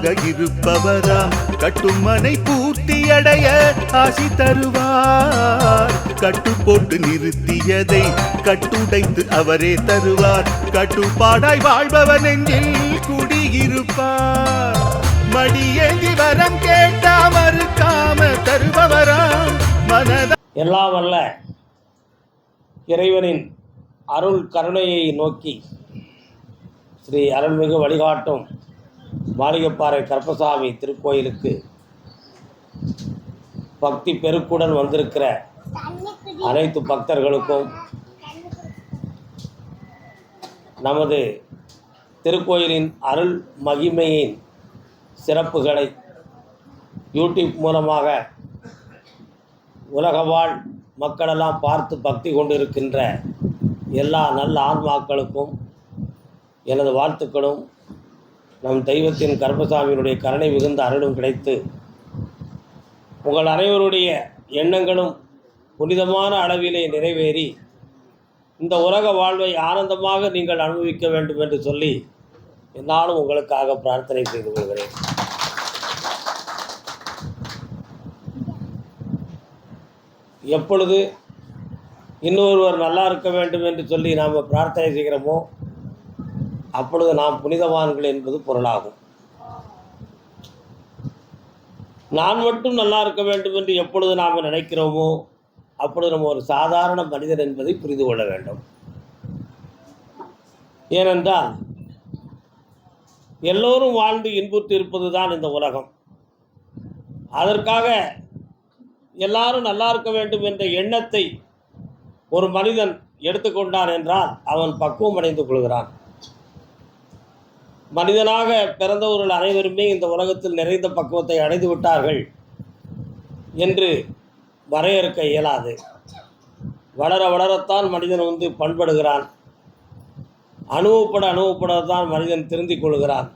காவலாக இருப்பவராம் கட்டுமனை பூர்த்தியடைய ஆசி தருவார். கட்டு போட்டு நிறுத்தியதை கட்டுடைத்து அவரே தருவார். கட்டுப்பாடாய் வாழ்பவன் நெஞ்சில் குடியிருப்பார். மடியேந்தி வரம் கேட்டா மறுக்காம தருபவராம். மனத எல்லாம் வல்ல இறைவனின் அருள் கருணையை நோக்கி ஸ்ரீ அருள்மிகு வழிகாட்டும் மாளிகைப்பாறை கருப்பசாமி திருக்கோயிலுக்கு பக்தி பெருக்குடன் வந்திருக்கிற அனைத்து பக்தர்களுக்கும் நமது திருக்கோயிலின் அருள் மகிமையின் சிறப்புகளை யூடியூப் மூலமாக உலகவாழ் மக்களெல்லாம் பார்த்து பக்தி கொண்டிருக்கின்ற எல்லா நல்ல ஆன்மாக்களுக்கும் எனது வாழ்த்துக்களும். நம் தெய்வத்தின் கர்பசாமியினுடைய கருணை மிகுந்த அருளும் கிடைத்து உங்கள் அனைவருடைய எண்ணங்களும் புனிதமான அளவிலே நிறைவேறி இந்த உலக வாழ்வை ஆனந்தமாக நீங்கள் அனுபவிக்க வேண்டும் என்று சொல்லி என்னாலும் உங்களுக்காக பிரார்த்தனை செய்து கொள்கிறேன். எப்பொழுது இன்னொருவர் நல்லா இருக்க வேண்டும் என்று சொல்லி நாம் பிரார்த்தனை செய்கிறோமோ அப்பொழுது நாம் புனிதவான்கள் என்பது பொருளாகும். நான் மட்டும் நல்லா இருக்க வேண்டும் என்று எப்பொழுது நாம் நினைக்கிறோமோ அப்பொழுது நம்ம ஒரு சாதாரண மனிதன் என்பதை புரிந்து கொள்ள வேண்டும். ஏனென்றால் எல்லோரும் வாழ்ந்து இன்புற்று இருப்பது தான் இந்த உலகம். அதற்காக எல்லாரும் நல்லா இருக்க வேண்டும் என்ற எண்ணத்தை ஒரு மனிதன் எடுத்துக்கொண்டான் என்றால் அவன் பக்குவம் அடைந்து கொள்கிறான். மனிதனாக பிறந்தவர்கள் அனைவருமே இந்த உலகத்தில் நிறைந்த பக்குவத்தை அடைந்து விட்டார்கள் என்று வரையறுக்க இயலாது. வளர வளரத்தான் மனிதன் வந்து பண்படுகிறான். அனுபவப்பட அனுபவப்பட தான் மனிதன் திருந்திக் கொள்கிறான்.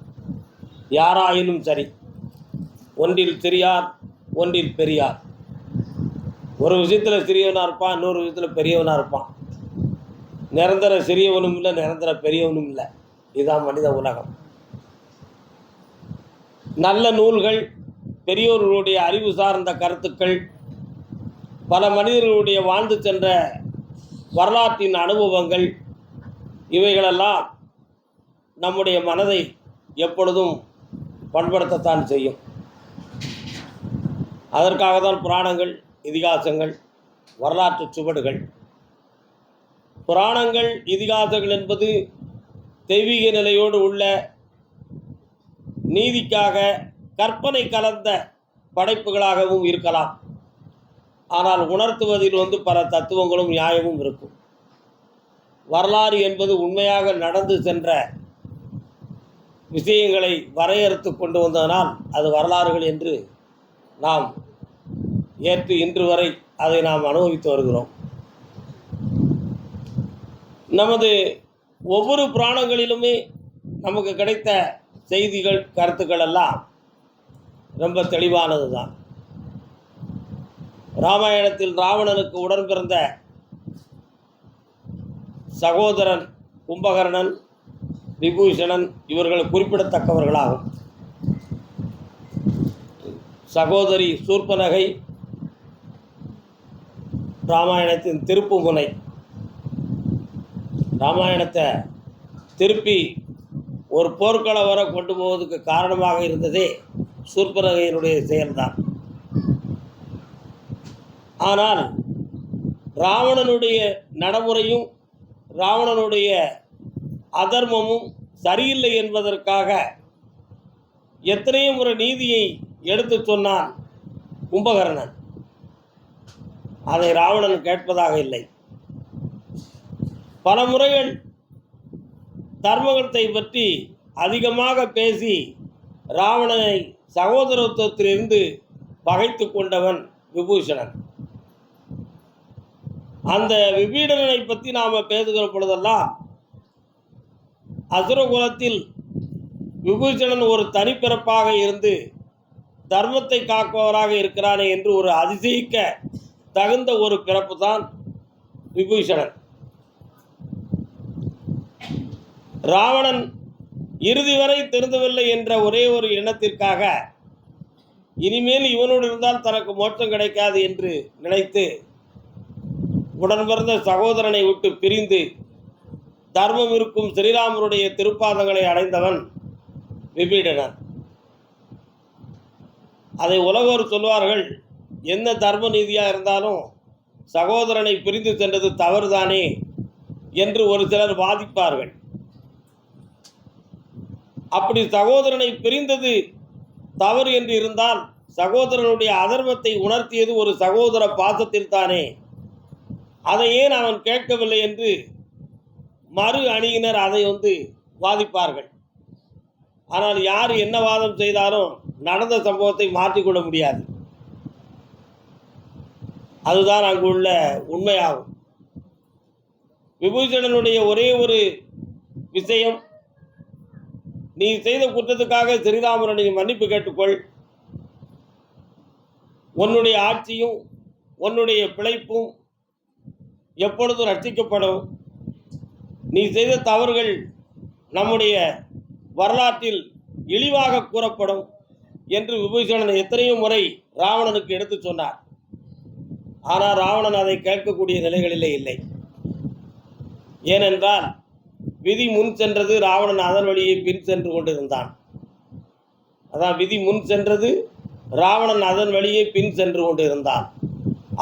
யாராயினும் சரி ஒன்றில் சிறியார் ஒன்றில் பெரியார். ஒரு விஷயத்தில் சிறியவனாக இருப்பான் இன்னொரு விஷயத்தில் பெரியவனாக இருப்பான். நிரந்தர சிறியவனும் இல்லை நிரந்தர பெரியவனும் இல்லை. இதுதான் மனித உலகம். நல்ல நூல்கள் பெரியோர்களுடைய அறிவு சார்ந்த கருத்துக்கள் பல மனிதர்களுடைய வாழ்ந்து சென்ற வரலாற்றின் அனுபவங்கள் இவைகளெல்லாம் நம்முடைய மனதை எப்பொழுதும் பண்படுத்தத்தான் செய்யும். அதற்காக தான் புராணங்கள் இதிகாசங்கள் வரலாற்று சுவடுகள். புராணங்கள் இதிகாசங்கள் என்பது தெய்வீக நிலையோடு உள்ள நீதிக்காக கற்பனை கலந்த படைப்புகளாகவும் இருக்கலாம். ஆனால் உணர்த்துவதில் வந்து பல தத்துவங்களும் நியாயமும் இருக்கும். வரலாறு என்பது உண்மையாக நடந்து சென்ற விஷயங்களை வரையறுத்து கொண்டு வந்ததனால் அது வரலாறுகள் என்று நாம் ஏற்று இன்று வரை அதை நாம் அனுபவித்து வருகிறோம். நமது ஒவ்வொரு புராணங்களிலுமே நமக்கு கிடைத்த செய்திகள் கருத்துக்கள் எல்லாம் ரொம்ப தெளிவானது தான் ராமாயணத்தில் ராவணனுக்கு உடன் பிறந்த சகோதரன் கும்பகர்ணன் விபூஷணன் இவர்கள் குறிப்பிடத்தக்கவர்களாகும். சகோதரி சூர்பனகை ராமாயணத்தின் திருப்பு முனை ராமாயணத்தை திருப்பி ஒரு போர்க்களம் வர கொண்டு போவதற்கு காரணமாக இருந்ததே சூர்பரகையினுடைய செயல்தான். ஆனால் ராவணனுடைய நடைமுறையும் ராவணனுடைய அதர்மமும் சரியில்லை என்பதற்காக எத்தனையோ முறை நீதியை எடுத்து சொன்னான் கும்பகர்ணன். அதை ராவணன் கேட்பதாக இல்லை. பல முறைகள் தர்மகத்தை பற்றி அதிகமாக பேசி ராவணனை சகோதரத்துவத்திலிருந்து பகைத்து கொண்டவன் விபூஷணன். அந்த விபீடனனை பற்றி நாம் பேசுகிற பொழுதெல்லாம் அசுரகுலத்தில் விபூஷணன் ஒரு தனிப்பிறப்பாக இருந்து தர்மத்தை காப்பவராக இருக்கிறானே என்று ஒரு அதிசயிக்க தகுந்த ஒரு பிறப்பு தான் விபூஷணன். ராவணன் இறுதி வரை திருந்தவில்லை என்ற ஒரே ஒரு எண்ணத்திற்காக இனிமேல் இவனோடு இருந்தால் தனக்கு மோட்சம் கிடைக்காது என்று நினைத்து உடன் பிறந்த சகோதரனை விட்டு பிரிந்து தர்மம் இருக்கும் ஸ்ரீராமருடைய திருப்பாதங்களை அடைந்தவன் விபீடனர் அதை உலகோர் சொல்வார்கள் என்ன தர்ம நீதியாக இருந்தாலும் சகோதரனை பிரிந்து சென்றது தவறுதானே? என்று ஒரு சிலர் வாதிப்பார்கள். அப்படி சகோதரனை பிரிந்தது தவறு என்று இருந்தால் சகோதரனுடைய அதர்மத்தை உணர்த்தியது ஒரு சகோதர பாசத்தில் தானே. அதை ஏன் அவன் கேட்கவில்லை என்று மறு அணியினர் அதை வந்து வாதிப்பார்கள். ஆனால் யார் என்ன வாதம் செய்தாலும் நடந்த சம்பவத்தை மாற்றிக்கொள்ள முடியாது. அதுதான் அங்கு உள்ள உண்மையாகும். விபூஷணனுடைய ஒரே ஒரு விஷயம் நீ செய்த குற்றத்துக்காக ஸ்ரீராமனுடைய மன்னிப்பு கேட்டுக்கொள். உன்னுடைய ஆட்சியும் உன்னுடைய பிழைப்பும் எப்பொழுதும் ரட்சிக்கப்படும். நீ செய்த தவறுகள் நம்முடைய வரலாற்றில் இழிவாக கூறப்படும் என்று விபூஷணன் எத்தனையோ முறை ராவணனுக்கு எடுத்துச் சொன்னார். ஆனால் ராவணன் அதை கேட்கக்கூடிய நிலைகளிலே இல்லை. ஏனென்றால் விதி முன் சென்றது ராவணன் அதன் வழியை பின் சென்று கொண்டிருந்தான். அதான் விதி முன் சென்றது ராவணன் அதன் வழியே பின் சென்று கொண்டிருந்தான்.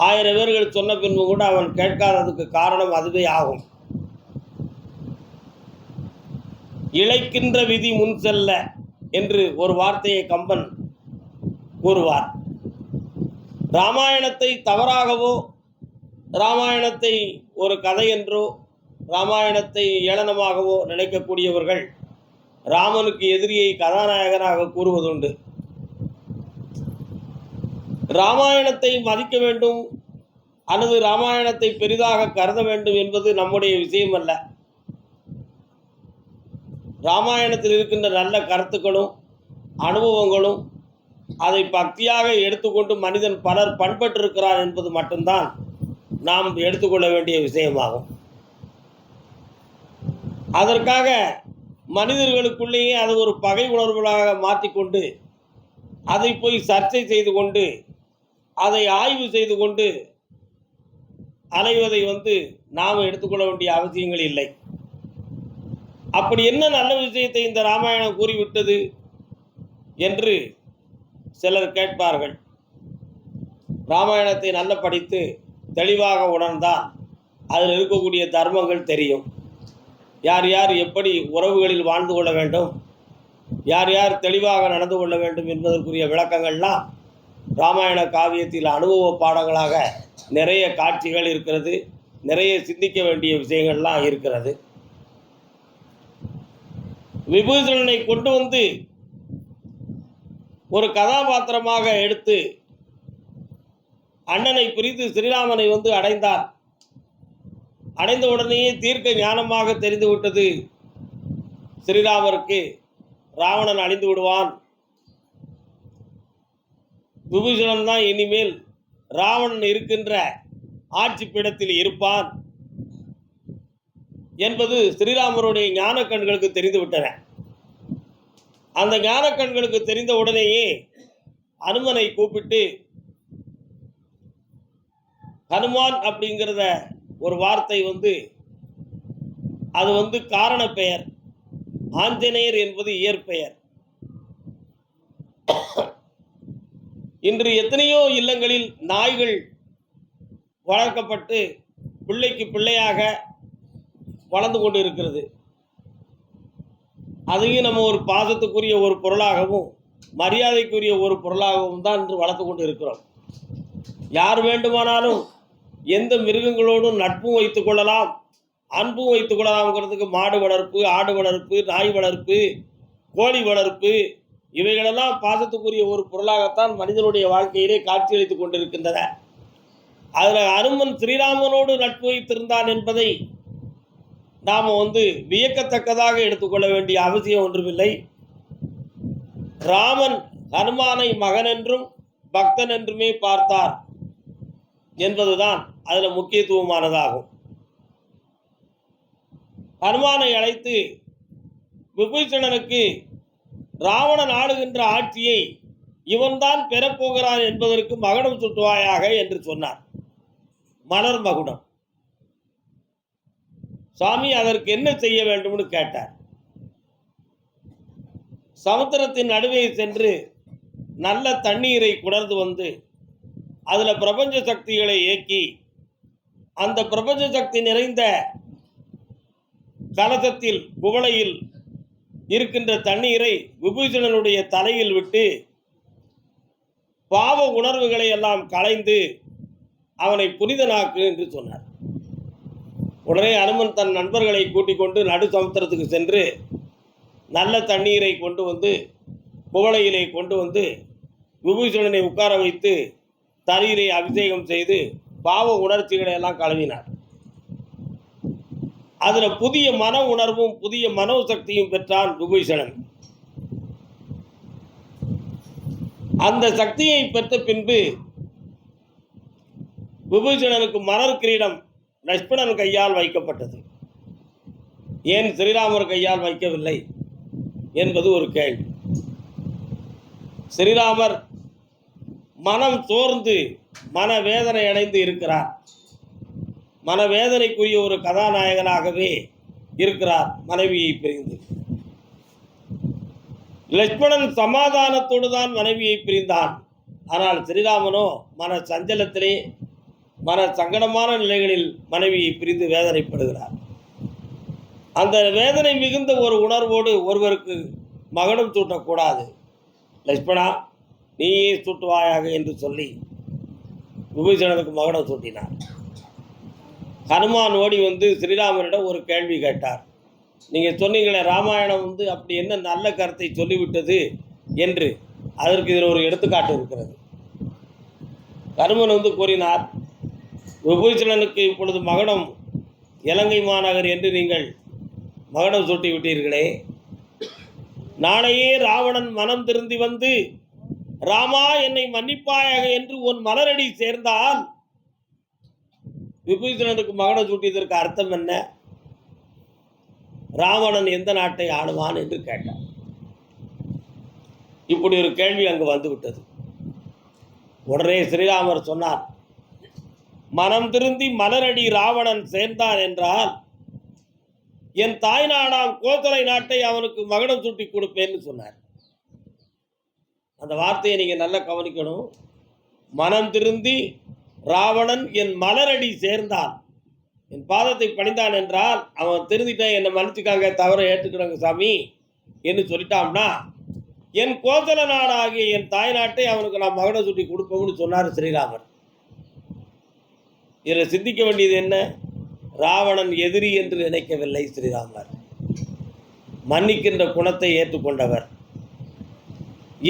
ஆயிரம் பேர்கள் சொன்ன பின்பு கூட அவன் கேட்காததுக்கு காரணம் அதுவே ஆகும். இழைக்கின்ற விதி முன் செல்ல என்று ஒரு வார்த்தையை கம்பன் கூறுவார். ராமாயணத்தை தவறாகவோ ராமாயணத்தை ஒரு கதை என்றோ ராமாயணத்தை ஏளனமாகவோ நினைக்கக்கூடியவர்கள் ராமனுக்கு எதிரியை கதாநாயகனாக கூறுவதுண்டு. ராமாயணத்தை மதிக்க வேண்டும் அல்லது ராமாயணத்தை பெரிதாக கருத வேண்டும் என்பது நம்முடைய விஷயம் அல்ல ராமாயணத்தில் இருக்கின்ற நல்ல கருத்துக்களும் அனுபவங்களும் அதை பக்தியாக எடுத்துக்கொண்டு மனிதன் பலர் பண்பட்டிருக்கிறார் என்பது மட்டும்தான் நாம் எடுத்துக்கொள்ள வேண்டிய விஷயமாகும். அதற்காக மனிதர்களுக்குள்ளேயே அது ஒரு பகை உணர்வுகளாக மாற்றிக்கொண்டு அதை போய் சர்ச்சை செய்து கொண்டு அதை ஆய்வு செய்து கொண்டு அலைவதை வந்து நாம் எடுத்துக்கொள்ள வேண்டிய அவசியங்கள் இல்லை. அப்படி என்ன நல்ல விஷயத்தை இந்த ராமாயணம் கூறிவிட்டது என்று சிலர் கேட்பார்கள். ராமாயணத்தை நல்ல படித்து தெளிவாக உணர்ந்தால் அதில் இருக்கக்கூடிய தர்மங்கள் தெரியும். யார் யார் எப்படி உறவுகளில் வாழ்ந்து கொள்ள வேண்டும்? யார் யார் தெளிவாக நடந்து கொள்ள வேண்டும் என்பதற்குரிய விளக்கங்கள்லாம் ராமாயண காவியத்தில் அனுபவ பாடங்களாக நிறைய காட்சிகள் இருக்கிறது. நிறைய சிந்திக்க வேண்டிய விஷயங்கள்லாம் இருக்கிறது. விபூஷணனை கொண்டு வந்து ஒரு கதாபாத்திரமாக எடுத்து அண்ணனை பிரித்து ஸ்ரீராமனை வந்து அடைந்தார். அடைந்த உடனேயே தீர்க்க ஞானமாக தெரிந்து விட்டது. ஸ்ரீராமருக்கு ராவணன் அழிந்து விடுவான். விபூஷணன் தான் இனிமேல் ராவணன் இருக்கின்ற ஆட்சி பீடத்தில் இருப்பான் என்பது ஸ்ரீராமருடைய ஞான கண்களுக்கு தெரிந்து விட்டன. அந்த ஞான கண்களுக்கு தெரிந்த உடனேயே அனுமனை கூப்பிட்டு ஹனுமான் அப்படிங்கிறத ஒரு வார்த்தை வந்து அது வந்து காரண பெயர். ஆஞ்சநேயர் என்பது இயற்பெயர். இன்று எத்தனையோ இல்லங்களில் நாய்கள் வளர்க்கப்பட்டு பிள்ளைக்கு பிள்ளையாக வளர்ந்து கொண்டு இருக்கிறது அதையும் நம்ம ஒரு பாதத்துக்குரிய ஒரு பொருளாகவும் மரியாதைக்குரிய ஒரு பொருளாகவும் தான் இன்று வளர்த்து கொண்டு இருக்கிறோம் யார் வேண்டுமானாலும் எந்த மிருகங்களோடும் நட்பும் வைத்துக் கொள்ளலாம். அன்பும் வைத்துக் கொள்ளலாம்ங்கிறதுக்கு மாடு வளர்ப்பு ஆடு வளர்ப்பு நாய் வளர்ப்பு கோழி வளர்ப்பு இவைகளெல்லாம் பாசத்துக்குரிய ஒரு பொருளாகத்தான் மனிதனுடைய வாழ்க்கையிலே காட்சியளித்துக் கொண்டிருக்கின்றன. அதில் அனுமன் ஸ்ரீராமனோடு நட்பு வைத்திருந்தான் என்பதை நாம் வந்து வியக்கத்தக்கதாக எடுத்துக்கொள்ள வேண்டிய அவசியம் ஒன்றுமில்லை. ராமன் ஹனுமானை மகன் என்றும் பக்தன் என்றுமே பார்த்தார். என்பதுதான் அதில் முக்கியத்துவமானதாகும். ஹனுமானை அழைத்து விபீஷணனுக்கு ராவணன் ஆளுகின்ற ஆட்சியை இவன்தான் பெறப்போகிறான் என்பதற்கு மகனம் சுட்டுவாயாக என்று சொன்னார். மலர் மகுடம். சாமி அதற்கு என்ன செய்ய வேண்டும்னு கேட்டார். சமுத்திரத்தின் நடுவே சென்று நல்ல தண்ணீரை குடர்ந்து வந்து அதில் பிரபஞ்ச சக்திகளை இயக்கி அந்த பிரபஞ்ச சக்தி நிறைந்த கலசத்தில் குவளையில் இருக்கின்ற தண்ணீரை விபூஷணனுடைய தலையில் விட்டு பாவ உணர்வுகளை எல்லாம் களைந்து அவனை புனிதனாக்கு என்று சொன்னார். உடனே அனுமன் தன் நண்பர்களை கூட்டிக் கொண்டு நடு சமுத்திரத்துக்கு சென்று நல்ல தண்ணீரை கொண்டு வந்து குவளையிலே கொண்டு வந்து விபூஷணனை உட்கார வைத்து தண்ணீரை அபிஷேகம் செய்து பாவ உணர்ச்சிகளை எல்லாம் கழுவினார். அதில் புதிய மன உணர்வும் புதிய மனோ சக்தியும் பெற்றான் விபூஷணன். அந்த சக்தியை பெற்ற பின்பு விபூஷணனுக்கு மலர் கிரீடம் லட்சுமணன் கையால் வைக்கப்பட்டது. ஏன் ஸ்ரீராமர் கையால் வைக்கவில்லை என்பது ஒரு கேள்வி. ஸ்ரீராமர் மனம் சோர்ந்து மனவேதனை அடைந்து இருக்கிறார். மனவேதனைக்குரிய ஒரு கதாநாயகனாகவே இருக்கிறார் மனைவியை பிரிந்து. லட்சுமணன் சமாதானத்தோடு தான் மனைவியை பிரிந்தான். ஆனால் ஸ்ரீராமனோ மன சஞ்சலத்திலே மன சங்கடமான நிலைகளில் மனைவியை பிரிந்து வேதனைப்படுகிறார். அந்த வேதனை மிகுந்த ஒரு உணர்வோடு ஒருவருக்கு மகனும் சூட்டக்கூடாது லட்சுமணா நீயே சூட்டுவாயாக என்று சொல்லி விபீஷணனுக்கு மகனம் சூட்டினார் ஹனுமான் ஓடி வந்து ஸ்ரீராமரிடம் ஒரு கேள்வி கேட்டார். நீங்கள் சொன்னீங்களே ராமாயணம் வந்து அப்படி என்ன நல்ல கருத்தை சொல்லிவிட்டது என்று. அதற்கு இதில் ஒரு எடுத்துக்காட்டு இருக்கிறது. கருமன் வந்து கூறினார் விபூஷணனுக்கு இப்பொழுது மகனம் இலங்கை மாநகர் என்று நீங்கள் மகனம் சூட்டி விட்டீர்களே நாளையே ராவணன் மனம் திருந்தி வந்து ராமா என்னை மன்னிப்பாயாக என்று உன் மலரடி சேர்ந்தால் விபூஷணனுக்கு மகனை சூட்டியதற்கு அர்த்தம் என்ன? ராவணன் எந்த நாட்டை ஆளுவான் என்று கேட்டான். இப்படி ஒரு கேள்வி அங்கு வந்துவிட்டது. உடனே ஸ்ரீராமர் சொன்னார் மனம் திருந்தி மலரடி ராவணன் சேர்ந்தான் என்றால் என் தாய் நாடாம் கோத்தலை நாட்டை அவனுக்கு மகனம் சூட்டி கொடுப்பேன்னு சொன்னார். அந்த வார்த்தையை நீங்கள் நல்லா கவனிக்கணும். மனம் திருந்தி ராவணன் என் மலரடி சேர்ந்தான் என் பாதத்தை பணிந்தான் என்றால் அவன் திருந்திட்டான் என்னை மன்னிச்சுக்காங்க தவற ஏற்றுக்கிறாங்க சாமி என்று சொல்லிட்டான்னா என் கோசல நாடாகிய என் தாய் நாட்டை அவனுக்கு நான் மகனை சுட்டி கொடுப்போம்னு சொன்னார் ஸ்ரீராமன் இதில் சிந்திக்க வேண்டியது என்ன? ராவணன் எதிரி என்று நினைக்கவில்லை ஸ்ரீராமர். மன்னிக்கின்ற குணத்தை ஏற்றுக்கொண்டவர்.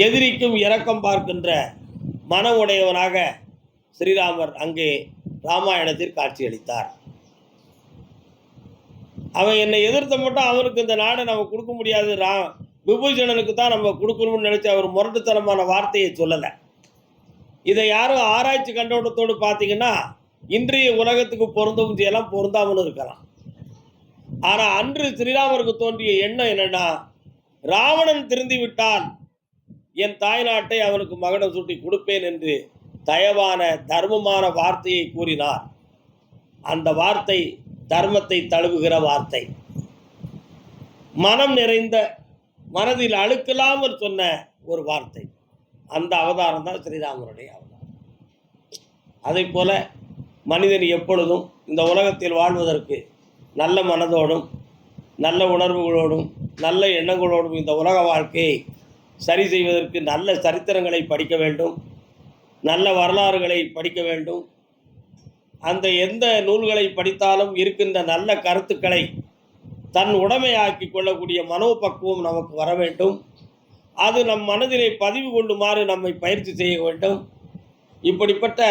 எதிரிக்கும் இரக்கம் பார்க்கின்ற மனம் உடையவனாக ஸ்ரீராமர் அங்கே ராமாயணத்தில் காட்சியளித்தார். அவன் என்னை எதிர்த்த மட்டும் அவனுக்கு இந்த நாடை நம்ம கொடுக்க முடியாது. ரா விபூஷணனுக்கு தான் நம்ம கொடுக்கணும்னு நினச்சி அவர் முரட்டுத்தனமான வார்த்தையை சொல்லலை. இதை யாரும் ஆராய்ச்சி கண்டோட்டத்தோடு பார்த்தீங்கன்னா இன்றைய உலகத்துக்கு பொருந்தும் செய்யலாம் பொருந்தாமலும் இருக்கலாம். ஆனால் அன்று ஸ்ரீராமருக்கு தோன்றிய எண்ணம் என்னென்னா ராவணன் திருந்தி விட்டால் என் தாய் நாட்டை அவனுக்கு மகனம் சூட்டி கொடுப்பேன் என்று தயவான தர்மமான வார்த்தையை கூறினார். அந்த வார்த்தை தர்மத்தை தழுவுகிற வார்த்தை. மனம் நிறைந்த மனதில் அழுக்கலாமல் சொன்ன ஒரு வார்த்தை. அந்த அவதாரம் தான் ஸ்ரீராமருடைய அவதாரம். அதே போல மனிதன் எப்பொழுதும் இந்த உலகத்தில் வாழ்வதற்கு நல்ல மனதோடும் நல்ல உணர்வுகளோடும் நல்ல எண்ணங்களோடும் இந்த உலக வாழ்க்கையை சரி செய்வதற்கு நல்ல சரித்திரங்களை படிக்க வேண்டும். நல்ல வரலாறுகளை படிக்க வேண்டும். அந்த எந்த நூல்களை படித்தாலும் இருக்கின்ற நல்ல கருத்துக்களை தன் உடமையாக்கி கொள்ளக்கூடிய மனோபக்குவம் நமக்கு வர வேண்டும். அது நம் மனதிலே பதிவு கொள்ளுமாறு நம்மை பயிற்சி செய்ய வேண்டும். இப்படிப்பட்ட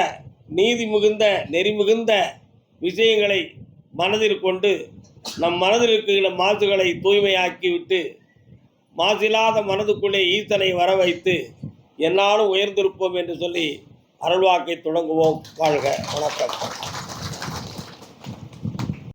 நீதி மிகுந்த நெறிமிகுந்த விஷயங்களை மனதில் கொண்டு நம் மனதில் இருக்கிற மாசுகளை தூய்மையாக்கி விட்டு மாசில்லாத மனதுக்குள்ளே ஈசனை வர வைத்து என்னாலும் உயர்ந்திருப்போம் என்று சொல்லி அருள்வாக்கை தொடங்குவோம் வாழ்க வணக்கம்.